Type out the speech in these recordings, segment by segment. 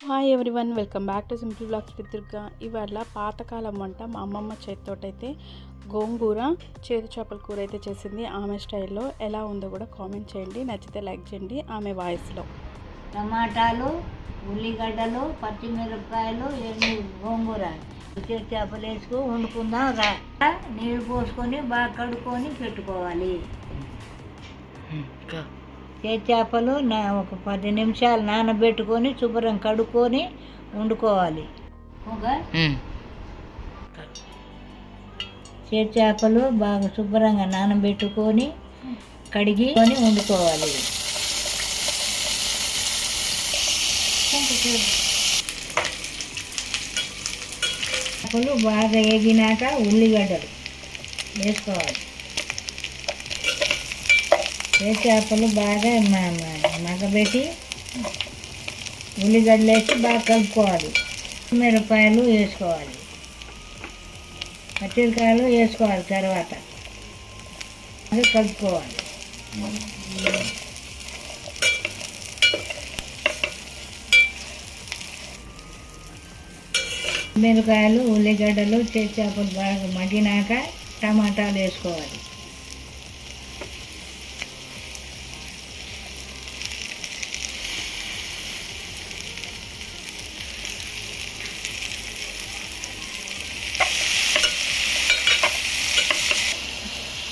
Hi everyone welcome back to simple blogs with Durga ఇవాళ పాతకాలం వంట మా అమ్మమ్మ చేతితోటైతే గోంగూర చేదు చేపల కూర అయితే చేసింది. ఆమె స్టైల్లో ఎలా ఉందో కూడా కామెంట్ చేయండి. నచ్చితే లైక్ చేయండి. ఆమె వాయిస్లో. టమాటాలు ఉల్లిగడ్డలు పచ్చిమిరపకాయలు ఎన్ని గోంగూర ఉచిత చేపలు వేసుకు వండుకుందాం. రా. నీళ్ళు పోసుకొని బాగా కడుక్కొని పెట్టుకోవాలి. చేతి చేపలు నా ఒక పది నిమిషాలు నానబెట్టుకొని శుభ్రం కడుక్కొని వండుకోవాలి. చేపలు బాగా శుభ్రంగా నానబెట్టుకొని కడిగి కొని వండుకోవాలి. చేపలు బాగా వేగినాక ఉల్లిగడ్డలు వేసుకోవాలి. ఏ చేపలు బాగా మగబెట్టి ఉల్లిగడ్డలు వేసి బాగా కలుపుకోవాలి. మిరపకాయలు వేసుకోవాలి. పచ్చిమిరకాయలు వేసుకోవాలి తర్వాత. అది కలుపుకోవాలి. మిరపకాయలు ఉల్లిగడ్డలు చేపలు బాగా మగ్గినాక టమాటాలు వేసుకోవాలి.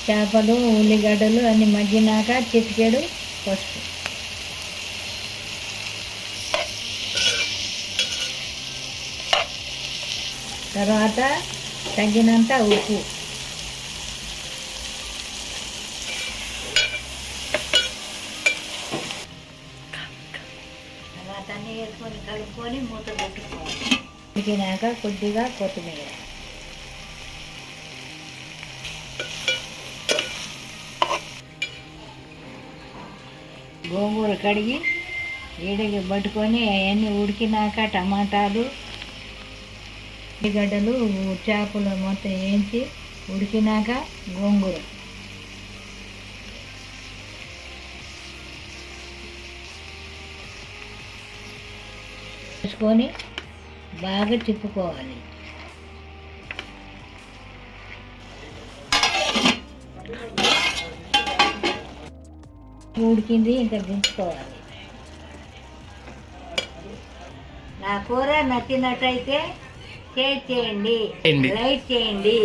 చేపలు ఉల్లిగడ్డలు అన్ని మగ్గినాక చిటికెడు పసుపు. తర్వాత తగినంత ఉప్పు. తర్వాత అన్నీ వేసుకొని కలుపుకొని మూత పెట్టుకోవాలి. ఉడికినాక కొద్దిగా కొత్తిమీర. గోంగూర కడిగి వేడికి పట్టుకొని అవన్నీ ఉడికినాక టమాటాలు ఉల్లిగడ్డలు చేపలు మొత్తం వేయించి ఉడికినాక గోంగూర. వేసుకొని బాగా తిప్పుకోవాలి ఉడికింది ఇంకా దించుకోవాలి నా కూర నచ్చినట్టయితే షేర్ చేయండి చేయండి. లైక్ చేయండి